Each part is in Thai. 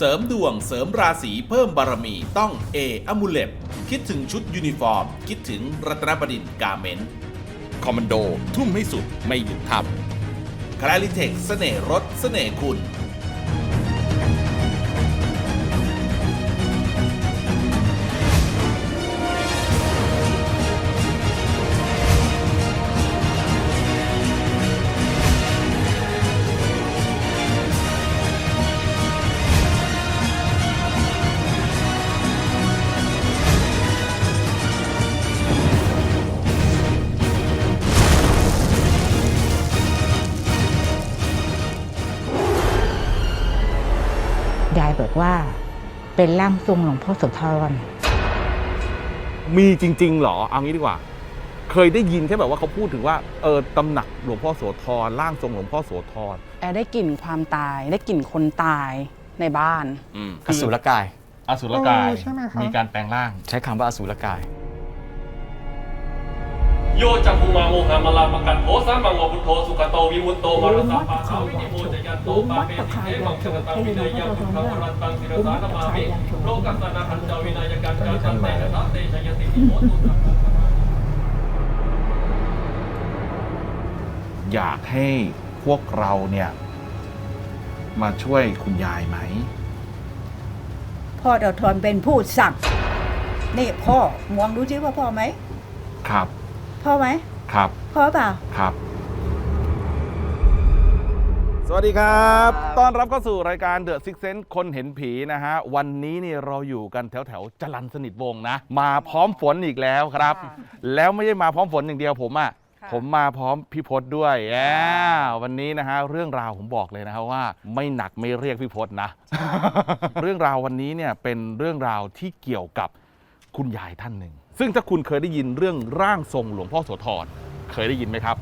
เสริมดวงเสริมราศีเพิ่มบารมีต้องเออมูเลตคิดถึงชุดยูนิฟอร์ม คิดถึงรัตนบดินกาเมนคอมมานโด ทุ่มให้สุดไม่หยุดทำคลาริเทคเสน่ห์รถเสน่ห์คุณ เป็นร่างทรงหลวงพ่อโสธรมีจริง ๆ เหรอ เอางี้ดีกว่า เคยได้ยินแค่แบบว่าเขาพูดถึงว่าเออตำหนักหลวงพ่อโสธรร่างทรงหลวงพ่อโสธรแอร์ได้กลิ่นความตายได้กลิ่นคนตายในบ้าน อืมอสูรกาย อสุรกาย เออใช่ไหมครับมีการแปลงร่าง ใช้คำว่าอสูรกาย โยจักขุมาโมหามาลาปะกันโทสัมมังโอพุทโธสุขโตวิมุตโตมรสัมปะขาวินิโมจยันโตปะเปติเทมังชกตังวินัยยังพุทธังวรัตตังศิรสานามามิโลกัสสนาหันเจาวินัยกันจาจันเตนะทัสเตชยติโหตุสัพพะอยากให้พวกเราเนี่ยมาช่วยคุณยายไหม พ่อเดาทอนเป็นผู้สั่งนี่พ่อมองดูซิว่าพ่อไหม ครับ พ่อไหมครับพ่อเปล่า ครับ สวัสดีครับ ต้อนรับเข้าสู่รายการ The Six Sense คนเห็นผีนะฮะ วันนี้นี่เราอยู่กันแถวแถวๆจรันสนิทวงศ์นะ มาพร้อมฝนอีกแล้วครับแล้วไม่ใช่มาพร้อมฝนอย่างเดียวผมอะ่ะผมมาพร้อมพี่พศด้วยแย่วันนี้นะฮะเรื่องราวผมบอกเลยนะครับว่า ไม่หนักไม่เรียกพี่พศนะ เรื่องราววันนี้เนี่ยเป็นเรื่องราวที่เกี่ยวกับคุณยายท่านหนึ่ง ซึ่งถ้าคุณเคยได้ยินเรื่องร่างทรงหลวงพ่อโสธรเคยได้ยินไหมครับ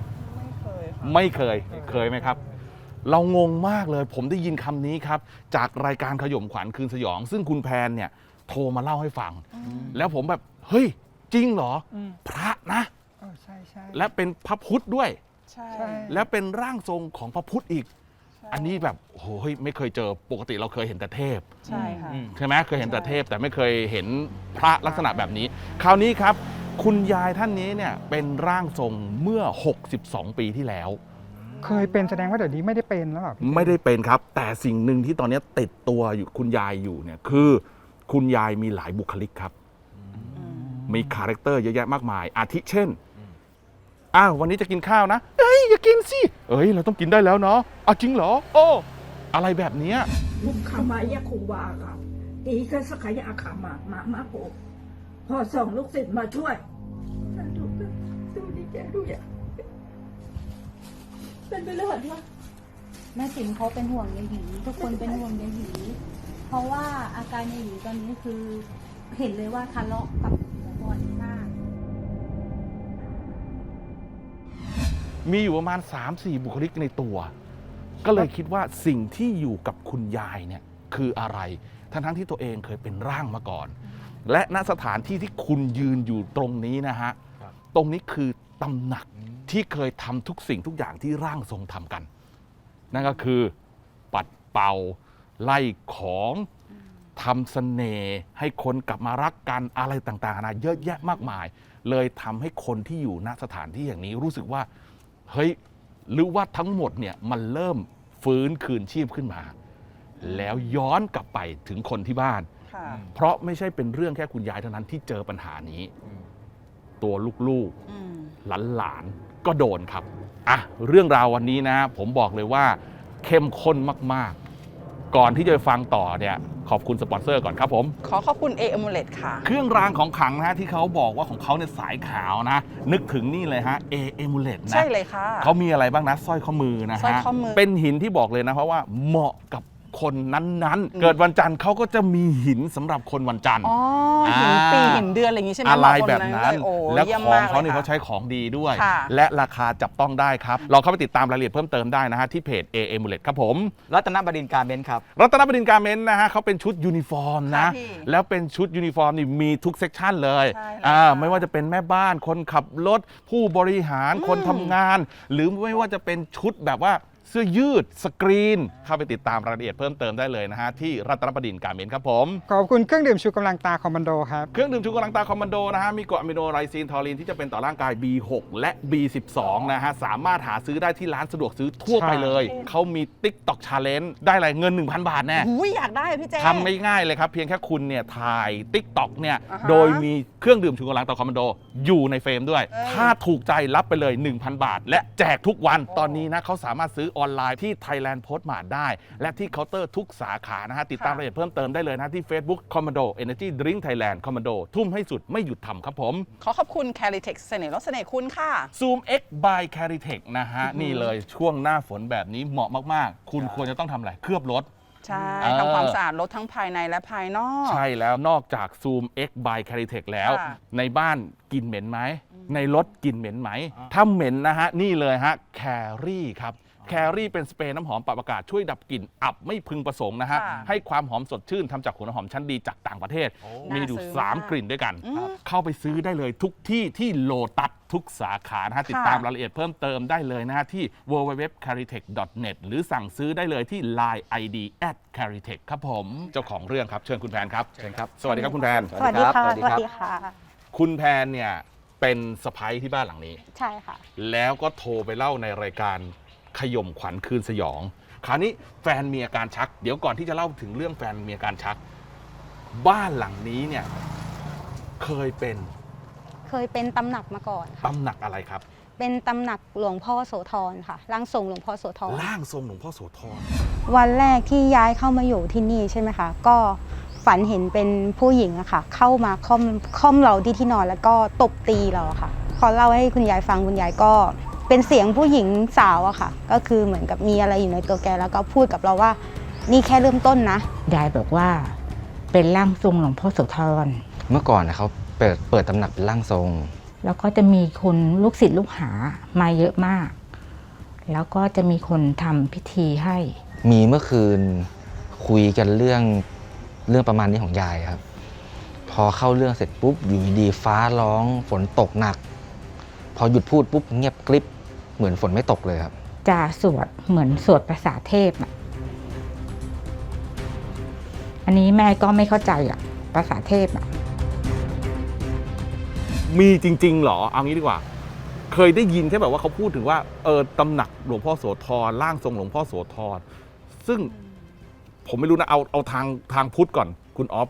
ไม่เคยเคยไหมครับ เรางงมากเลย ผมได้ยินคำนี้ครับ จากรายการขย่มขวัญคืนสยอง ซึ่งคุณแพนเนี่ยโทรมาเล่าให้ฟังแล้วผมแบบเฮ้ย จริงเหรออพระนะ เออใช่ใช่และเป็นพระพุทธด้วย ใช่ใช่และเป็นร่างทรงของพระพุทธอีก อันนี้แบบโอ้โหเฮ้ยไม่เคยเจอปกติเราเคยเห็นแต่เทพ ใช่ค่ะใช่ไหมเคยเห็นแต่เทพแต่ไม่เคยเห็นพระลักษณะแบบนี้ คราวนี้ครับ คุณยายท่านนี้เนี่ยเป็นร่างทรงเมื่อ 62 ปีที่แล้ว เคยเป็นแสดงว่าเดี๋ยวนี้ไม่ได้เป็นแล้วเหรอพี่ไม่ได้เป็นครับ แต่สิ่งหนึ่งที่ตอนนี้ติดตัวอยู่คุณยายอยู่เนี่ยคือ คุณยายมีหลายบุคลิกครับ มีคาแรคเตอร์เยอะแยะมากมาย อาทิเช่น อ้าววันนี้จะกินข้าวนะ เอ้ยอย่ากินสิ เอ้ยเราต้องกินได้แล้วเนาะอ้าวจริงเหรอ โอ้ อะไรแบบเนี้ยลูกขามายะคุวาครับตีก็สกายอาขามามามาโปพอส่งลูกศิษย์มาช่วยสาธุดูดีแกดูอย่าเป็นไปเลยว่าแม่จิ๋มเขาเป็นห่วงยายหยีทุกคนเป็นห่วงยายหยีเพราะว่าอาการยายหยีตอนนี้คือเห็นเลยว่าทะเลาะกับหลวงพ่อม มีอยู่ประมาณ 3-4 บุคลิกในตัว ก็เลยคิดว่าสิ่งที่อยู่กับคุณยายเนี่ยคืออะไร ทั้งๆที่ตัวเองเคยเป็นร่างมาก่อน และณสถานที่ที่คุณยืนอยู่ตรงนี้นะฮะ ตรงนี้คือตำหนักที่เคยทำทุกสิ่งทุกอย่างที่ร่างทรงทำกัน นั่นก็คือปัดเป่าไล่ของทำเสน่ห์ให้คนกลับมารักกันอะไรต่างๆนะเยอะแยะมากมาย เลยทำให้คนที่อยู่ณสถานที่อย่างนี้รู้สึกว่า เฮ้ยหรือว่าทั้งหมดเนี่ยมันเริ่มฟื้นคืนชีพขึ้นมา แล้วย้อนกลับไปถึงคนที่บ้าน ค่ะเพราะไม่ใช่เป็นเรื่องแค่คุณยายเท่านั้นที่เจอปัญหานี้ ตัวลูกอืมๆหลานๆก็โดนครับอะเรื่องราววันนี้นะ ผมบอกเลยว่าเข้มข้นมากๆ ก่อนที่จะฟังต่อเนี่ยขอบคุณสปอนเซอร์ก่อนครับผม ขอขอบคุณเออมูเลตค่ะ เครื่องรางของขลังนะฮะที่เขาบอกว่าของเขาเนี่ยสายขาวนะ นึกถึงนี่เลยฮะเอเอมูเลตนะใช่เลยค่ะ เขามีอะไรบ้างนะสร้อยข้อมือนะสร้อยฮะข้อมือ เป็นหินที่บอกเลยนะเพราะว่าเหมาะกับ คนนั้นๆ เกิดวันจันทร์เขาก็จะมีหินสำหรับคนวันจันทร์อ๋อหินปีหินเดือนอะไรอย่างงี้ใช่ไหมอะไรเหมาะแบบนั้นเลยโอ้และยี่ยมของมกเขาเนี่ยลเขาค่ะ ใช้ของดีด้วย ค่ะ และราคาจับต้องได้ครับลองเข้าไปติดตามรายละเอียดเพิ่มเติมได้นะฮะที่เพจ A a m u l e t ครับผม รัตนบดินทร์การเมนครับ รัตนบดินทร์การเมนต์นะฮะเขาเป็นชุดยูนิฟอร์มนะ ค่ะพี่แล้วเป็นชุดยูนิฟอร์มนี่มีทุกเซกชันเลยใช่แล้วอ่าค่ะ ไม่ว่าจะเป็นแม่บ้านคนขับรถ ผู้บริหารคนทำงาน หรือไม่ว่าจะเป็นชุดแบบว่าเสื้อยืดสกรีน เข้าไปติดตามรายละเอียดเพิ่มเติมได้เลยนะฮะที่รัตนประดินการเมนครับผมขอบคุณเครื่องดื่มชูกำลังตาคอมมานโดครับ เครื่องดื่มชูกำลังตาคอมมานโดนะฮะมีกรดอะมิโนไรซีนทอรีนที่จะเป็นต่อร่างกาย B6 และ B12 นะฮะสามารถหาซื้อได้ที่ร้านสะดวกซื้อทั่วไปเลย เขามี TikTok Challenge ได้อะไรเงิน 1,000 บาทแน่ หูยอยากได้อะพี่เจ ทำง่ายๆเลยครับ เพียงแค่คุณเนี่ยถ่าย TikTok เนี่ยอ่าฮะโดยมีเครื่องดื่มชูกำลังตาคอมมานโด อยู่ในเฟรมด้วย เอ้ย ถ้าถูกใจรับไปเลย 1,000 บาท และแจกทุกวันตอนนี้นะเขาสามารถซื้อออนไลน์ที่ Thailand Post Mart ได้ และที่เคาน์เตอร์ทุกสาขานะฮะติดตามรายละเอียดเพิ่มเติมได้เลยนะที่ Facebook Commando Energy Drink Thailand Commando ทุ่มให้สุดไม่หยุดทำครับผม ขอขอบคุณ c a r i t e x เสน่ห์รสเสน่ห์คุณค่ะ Zoom X by Caritech นะฮะ นี่เลยช่วงหน้าฝนแบบนี้เหมาะมากๆ คุณควรจะต้องทำอะไรเคลือบรถ ใช่เออ ทำความสะอาดรถทั้งภายในและภายนอก ใช่แล้วนอกจาก Zoom X by Caritech แล้ว ค่ะ ในบ้าน กลินเหม็นไหม ในรถกลินเหม็นไหม ถ้าเหม็นนะฮะ นี่เลยฮะแครี่ครับแครี่เป็นสเปรย์น้ำหอมปรับอากาศช่วยดับกลิ่นอับไม่พึงประสงค์นะฮะ ค่ะให้ความหอมสดชื่นทำจากหัวน้ำหอมชั้นดีจากต่างประเทศ มีอยู่ น่าซื้อมาก3 กลิ่นด้วยกันอืมเข้าไปซื้อได้เลยทุกที่ที่โลตัสทุกสาขานะฮะ ติดตามรายละเอียดเพิ่มเติมได้เลยนะฮะ ที่ www.caritech.net หรือสั่งซื้อได้เลยที่ line id at caritech ครับผม เจ้าของเรื่องครับ เชิญคุณแพนครับเชิญครับ สวัสดีครับคุณแพน สวัสดีค่ะ สวัสดีค่ะ คุณแพนเนี่ยเป็นสะพ้ยที่บ้านหลังนี้ ใช่ค่ะ แล้วก็โทรไปเล่าในรายการขย่มขวัญคืนสยอง คราวนี้แฟนมีอาการชัก เดี๋ยวก่อนที่จะเล่าถึงเรื่องแฟนมีอาการชัก บ้านหลังนี้เนี่ยเคยเป็นเคยเป็นตำหนักมาก่อนค่ะ ตำหนักอะไรครับ เป็นตำหนักหลวงพ่อโสธรค่ะร่างทรงหลวงพ่อโสธร ร่างทรงหลวงพ่อโสธร วันแรกที่ย้ายเข้ามาอยู่ที่นี่ใช่ไหมคะ ก็ ฝันเห็นเป็นผู้หญิงอะค่ะ เข้ามาค่อมค่อมเราที่ที่นอนแล้วก็ตบตีเราอะค่ะพอเล่าให้คุณยายฟังคุณยายก็เป็นเสียงผู้หญิงสาวอะค่ะ ก็คือเหมือนกับมีอะไรอยู่ในตัวแกแล้วก็พูดกับเราว่า นี่แค่เริ่มต้นนะยายบอกว่าเป็นร่างทรงหลวงพ่อโสธรเมื่อก่อนนะเขาเปิดเปิดตำหนักเป็นร่างทรง แล้วก็จะมีคนลูกศิษย์ลูกหามาเยอะมาก แล้วก็จะมีคนทำพิธีให้ มีเมื่อคืนคุยกันเรื่อง เรื่องประมาณนี้ของยายครับ พอเข้าเรื่องเสร็จปุ๊บอยู่ดีๆฟ้าร้องฝนตกหนัก พอหยุดพูดปุ๊บเงียบกริบเหมือนฝนไม่ตกเลยครับ จะสวดเหมือนสวดภาษาเทพอะอันนี้แม่ก็ไม่เข้าใจอะภาษาเทพอะมีจริง ๆ เหรอ เอางี้ดีกว่า เคยได้ยินแค่แบบว่าเขาพูดถึงว่าเออตำหนักหลวงพ่อโสธรร่างทรงหลวงพ่อโสธรซึ่ง ผมไม่รู้นะเอาเอาทางทางพุทธก่อนคุณออฟ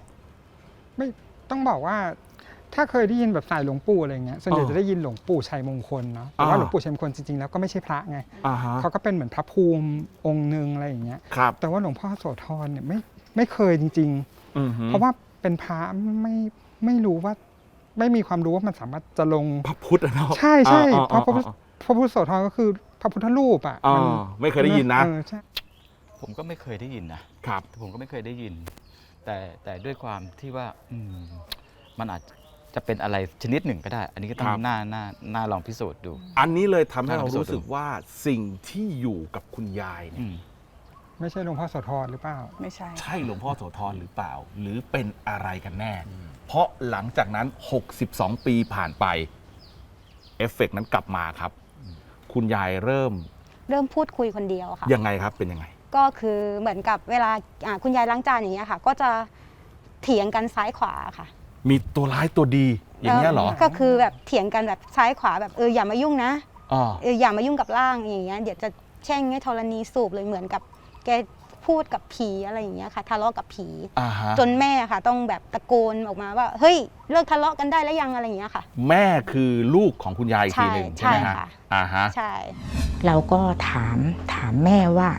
ไม่ต้องบอกว่า ถ้าเคยได้ยินแบบสายหลวงปู่อะไรเงี้ยส่วนใหญ่อ่าจะได้ยินหลวงปู่ชัยมงคลเนาะแต่ว่าอ่า หลวงปู่ชัยมงคลจริงๆแล้วก็ไม่ใช่พระไงอ่าฮะเขาก็เป็นเหมือนพระภูมิองค์หนึ่งอะไรอย่างเงี้ย ครับแต่ว่าหลวงพ่อโสธรเนี่ยไม่ไม่เคยจริง อือฮึๆ เพราะว่าเป็นพระไม่ไม่รู้ว่า ไม่มีความรู้ว่ามันสามารถจะลง พระพุทธอะเนาะใช่ใช่อ่าเพราะพระพุทธอ่าพระพุทธโสธรก็คือพระพุทธรูปอะอ่ามันไม่เคยได้ยินนะ เออใช่ ผมก็ไม่เคยได้ยินนะครับ ผมก็ไม่เคยได้ยิน แต่แต่ด้วยความที่ว่าอืมมันอาจจะเป็นอะไรชนิดหนึ่งก็ได้ อันนี้ก็ต้อคงรับ น่าน่าน่าลองพิสูจน์ดู อันนี้เลยทำให้เราอ่าพิสูจน์รู้สึกว่าสิ่งที่อยู่กับคุณยายเนี่อืยมไม่ใช่หลวงพ่อโสธรหรือเปล่า ไม่ใช่ ใช่หลวงพ่อโสธรหรือเปล่า หรือเป็นอะไรกันแน่ เพราะหลังจากนั้น 62 ปีผ่านไป เอฟเฟกต์นั้นกลับมาครับ คุณยายเริ่มเริ่มพูดคุยคนเดียวค่ะ ยังไงครับเป็นยังไง ก็คือเหมือนกับเวลาอ่าคุณยายล้างจานอย่างเงี้ยค่ะ ก็จะเถียงกันซ้ายขวาค่ะมีตัวร้ายตัวดีอย่างเงี้ยเหรอก็คือแบบเถียงกันแบบซ้ายขวาแบบเอออย่ามายุ่งนะอ๋อเอออย่ามายุ่งกับร่างอย่างเงี้ยเดี๋ยวจะแช่งให้ธรณีสูบเลยเหมือนกับ แกพูดกับผีอะไรอย่างเงี้ยค่ะ ทะเลาะกับผี อ่าฮะจนแม่ค่ะ ต้องแบบตะโกนออกมาว่า เฮ้ยเลิกทะเลาะกันได้แล้วยังอะไรอย่างเงี้ยค่ะ แม่คือลูกของคุณยายอีกทีหนึ่งใช่ใช่ไหมใช่ฮะค่ะ อ่าฮะ ใช่ เราก็ถามถามแม่ว่า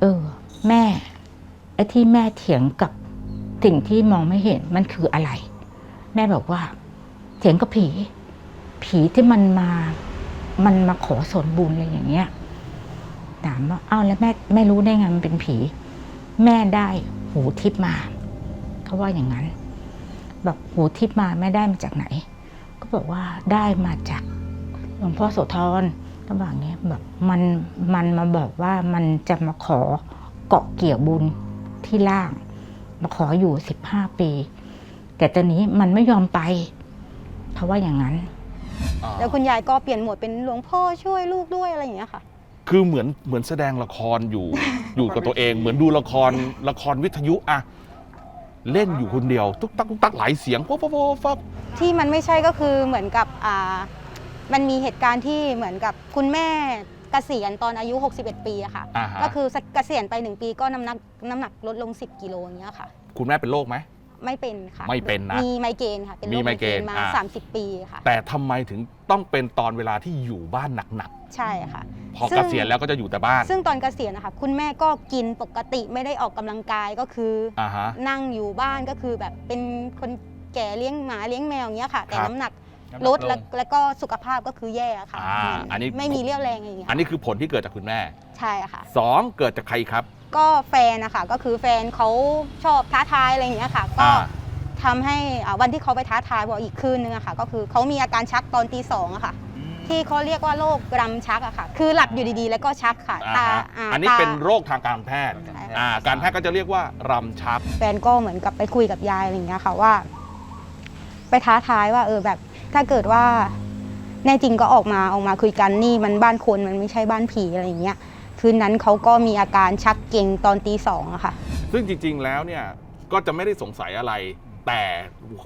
เออ แม่ไอ้ที่แม่เถียงกับสิ่งที่มองไม่เห็นมันคืออะไร แม่บอกว่า เถียงกับผี ผีที่มันมา มันมาขอส่วนบุญอะไรอย่างเงี้ยถามว่าอ้าวแล้วแม่แม่รู้ได้ไงมันเป็นผี แม่ได้หูทิพมาเขาว่าอย่างนั้นบอกหูทิพมาแม่ได้มาจากไหน ก็บอกว่าได้มาจากหลวงพ่อโสธร ก็บอกอย่างเงี้ยแบบมันมันมาบอกว่ามันจะมาขอเกาะเกี่ยวบุญที่ล่าง มาขออยู่สิบห้าปี แต่ตอนนี้มันไม่ยอมไปเพราะว่าอย่างนั้น แล้วคุณยายก็เปลี่ยนโหมดเป็นหลวงพ่อช่วยลูกด้วยอะไรอย่างเงี้ยค่ะ คือเหมือนเหมือนแสดงละครอยู่ อยู่กับตัวเอง เหมือนดูละครละครวิทยุอะเล่นอยู่คนเดียว ตุ๊กตักตุ๊กตักหลายเสียงป๊อปป๊อปป๊อปป๊อปที่มันไม่ใช่ก็คือเหมือนกับอ่า มันมีเหตุการณ์ที่เหมือนกับคุณแม่เกษียณตอนอายุ 61 ปีอะค่ะ อ่าฮะ ก็คือเกษียณไป 1 ปีก็น้ำหนักน้ำหนักลดลง 10 กิโลอย่างเงี้ยค่ะ คุณแม่เป็นโรคไหม ไม่เป็นค่ะไม่เป็นนะมีไมเกรนค่ะ เป็นโรมีคไมไมเกเกรรนนมา อ่า30 ปีค่ะ แต่ทำไมถึงต้องเป็นตอนเวลาที่อยู่บ้านหนักใช่ค่ะ ๆพอซึ่เกงษียณแล้วก็จะอยู่แต่บ้านซึ่งตอนเกษียณนะคะคุณแม่ก็กินปกติไม่ได้ออกกำลังกายก็คือออ่าฮะ นั่งอยู่บ้านก็คือแบบเป็นคนแก่เลี้ยงหมาเลี้ยงแมวอย่างเงี้ยค่ะ แต่ครับ น้ำหนัก น้ำหนักลดลแล้วงแล้วก็สุขภาพก็คือแย่ค่ะอ่าอันนี้ ไม่มีเรี่ยวแรงอย่างเงี้ยอันนี้คือผลที่เกิดจากคุณแม่ใช่ค่ะ สองเกิดจากใครครับ ก็แฟนนะคะก็คือแฟนเขาชอบท้าทายอะไรอย่างเงี้ยค่ะ ก็อ่า ทำให้อ่าวันที่เขาไปท้าทายพออีกคืนนึงอะค่ะ ก็คือเขามีอาการชักตอนตีสองอะค่ะที่เขาเรียกว่าโรครำชักอะค่ะ คือหลับอยู่ดีๆ แล้วก็ชักค่ะอ่าตาฮะาอันนี้ตา เป็นโรคทางการแพทย์ใช่ค่ะอ่าการแพทย์ก็จะเรียกว่ารำชัก แฟนก็เหมือนกับไปคุยกับยายอะไรอย่างเงี้ยค่ะว่า ไปท้าทายว่าเออแบบ ถ้าเกิดว่าแน่จริงก็ออกมาออกมาคุยกันนี่มันบ้านคนมันไม่ใช่บ้านผีอะไรอย่างเงี้ยคืนนั้นเขาก็มีอาการชักเก่งตอนตีสองอะค่ะ ซึ่งจริง ๆ แล้วเนี่ยก็จะไม่ได้สงสัยอะไร แต่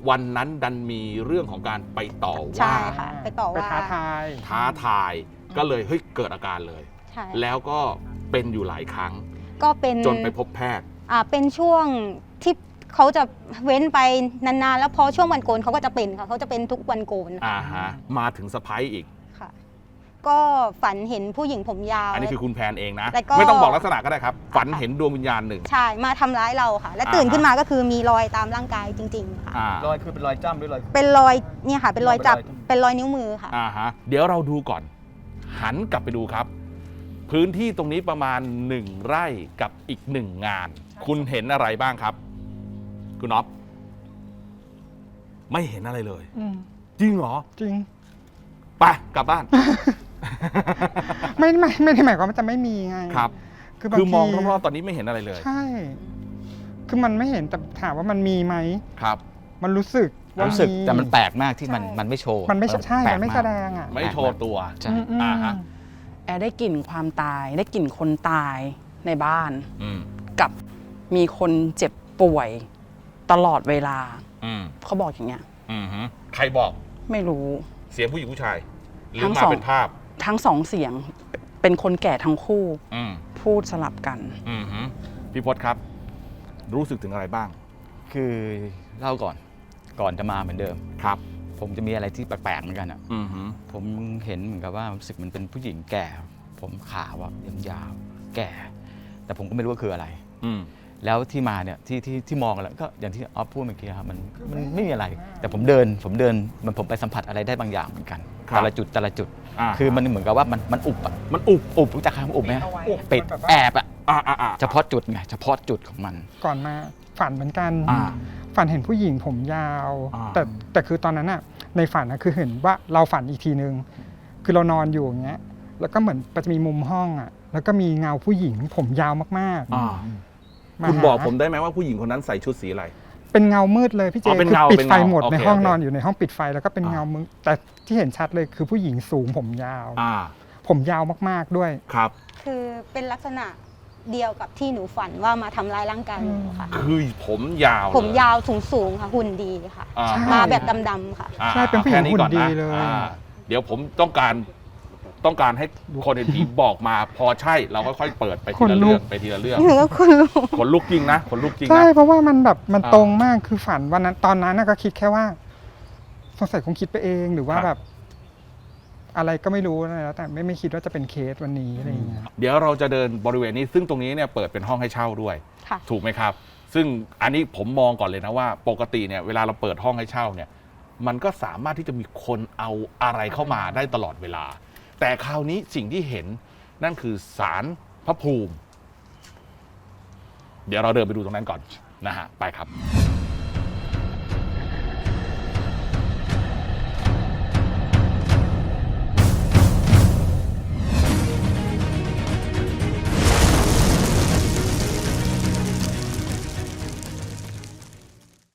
วันนั้นดันมีเรื่องของการไปต่อใช่ว่าค่ะ ไปต่อไปว่า ท้าทาย ท้าทายก็เลยเฮ้ยเกิดอาการเลย ใช่แล้วก็เป็นอยู่หลายครั้ง ก็เป็นจนไปพบแพทย์ อ่าเป็นช่วงที่ เขาจะเว้นไปนานๆ แล้วพอช่วงวันโกนเขาก็จะเป็นค่ะเขาจะเป็นทุกวันโกนอ่าฮะมาถึงสะพ้ายอีกค่ะ ก็ฝันเห็นผู้หญิงผมยาว อันนี้คือคุณแพนเองนะ แล้วก็ ไม่ต้องบอกลักษณะก็ได้ครับ ฝันเห็นดวงวิญญาณหนึ่ง ใช่มาทำร้ายเราค่ะ และอ่า ตื่นฮะขึ้นมาก็คือมีรอยตามร่างกายจริง ๆ ค่ะ อ่ารอยคือเป็นรอยจ้ำหรือรอย เป็นรอยเนี่ยค่ะเป็นรอยจับเป็นรอยเป็นรอยนิ้วมือค่ะ อ่าฮะเดี๋ยวเราดูก่อน หันกลับไปดูครับ พื้นที่ตรงนี้ประมาณหนึ่งไร่กับอีกหนึ่งงาน คุณเห็นอะไรบ้างครับ คุณน็อปไม่เห็นอะไรเลย อืมจริงเหรอจริง ไปกลับบ้าน ไม่ไม่ไม่ได้หมายความว่าจะไม่มีไงครับ คือบางคือมองทีรอบๆตอนนี้ไม่เห็นอะไรเลย ใช่ คือมันไม่เห็นแต่ถามว่ามันมีไหมครับ มันรู้สึกว่ารู้สึกมี แต่มันแปลกมากที่มันใช่ มันไม่โชว์มันไม่ใช่ใช่แปลกมันไม่ากแสดงอะไม่โชว์ตัว ใช่อืมอืมอ่าฮะ แอร์ได้กลิ่นความตาย ได้กลิ่นคนตายในบ้าน อืมกับมีคนเจ็บป่วย ตลอดเวลา อืมเขาบอกอย่างเงี้ย อืมฮึใครบอกไม่รู้ เสียงผู้หญิงผู้ชาย หรือทั้งมาสอง เป็นภาพ ทั้งสองเสียงเป็นคนแก่ทั้งคู่อืมพูดสลับกัน อืมฮึพี่พศครับ รู้สึกถึงอะไรบ้างคือเล่าก่อนก่อนจะมาเหมือนเดิม ครับ ผมจะมีอะไรที่แปลกๆเหมือนกันอะ อืมฮึผมเห็นเหมือนกับว่ารู้สึกมันเป็นผู้หญิงแก่ ผมขาวอะยาวๆแก่ แต่ผมก็ไม่รู้ว่าคืออะไร อืม แล้วที่มาเนี่ยที่ที่ที่มองกันแล้วก็อย่างที่ออฟพูดเมื่อกี้ครับมันมันไม่มีอะไร แต่ผมเดินผมเดินมันผมไปสัมผัสอะไรได้บางอย่างเหมือนกันครับแต่ละจุดแต่ละจุด อ่า คือมันเหมือนกับว่ามันมันอุบอะมันอุบอุบรู้จักคำว่าอุบไหมฮะอุบปิดมันแบบว่าแอบอะอ่าอ่าอ่า เฉพาะจุดไงเฉพาะจุดของมัน ก่อนมาฝันเหมือนกัน อ่าฝันเห็นผู้หญิงผมยาว อ่า แต่แต่คือตอนนั้นอะในฝันนะคือเห็นว่าเราฝันอีกทีนึง คือเรานอนอยู่อย่างเงี้ยแล้วก็เหมือนมันจะมีมุมห้องอะแล้วก็มีเงาผู้หญิงผมยาวมากอ่าๆมา คุณหาบอกผมได้ไหมว่าผู้หญิงคนนั้นใส่ชุดสีอะไร เป็นเงามืดเลยพี่เจอ๋อเป็นคือเงาปิดเป็นไฟเงาหมดโอเคในห้องโอเคนอนอยู่ในห้องปิดไฟแล้วก็เป็นอ่า เงามืดแต่ที่เห็นชัดเลยคือผู้หญิงสูงผมยาว อ่าผมยาวมากๆด้วย ครับ คือเป็นลักษณะเดียวกับที่หนูฝันว่ามาทำร้ายร่างกายหนูค่ะ คือผมยาวผมเลยาวสูงสูงๆค่ะหุ่นดีค่ะ อ่าใช่ มาแบบดำๆค่ะ อ่าใช่เป็นผู้หญิงแค่ก่อหุ่นดีเลย อ่าเดี๋ยวผมต้องการ ต้องการให้คนเห็นผีบอกมาพอใช่เราก็ค่อยเปิดไปทีละเรื่องไปทีละเรื่องหนูก็คุณลุงขนลุกจริงนะขนลุกจริงใช่นะ เพราะว่ามันแบบมันอ่าตรงมากคือฝันวันนั้นตอนนั้นน่ะก็คิดแค่ว่าสงสัยคงคิดไปเองหรือว่าครับ แบบ อะไรก็ไม่รู้นะแล้ว แต่ไม่ไม่คิดว่าจะเป็นเคสวันนี้อะไรอย่างเงี้ย เดี๋ยวเราจะเดินบริเวณนี้ ซึ่งตรงนี้เนี่ยเปิดเป็นห้องให้เช่าด้วย ค่ะ ถูกไหมครับ ซึ่งอันนี้ผมมองก่อนเลยนะว่า ปกติเนี่ยเวลาเราเปิดห้องให้เช่าเนี่ย มันก็สามารถที่จะมีคนเอาอะไรเข้ามาได้ตลอดเวลา แต่คราวนี้สิ่งที่เห็นนั่นคือสารพระภูมิ เดี๋ยวเราเดินไปดูตรงนั้นก่อนนะฮะไปครับ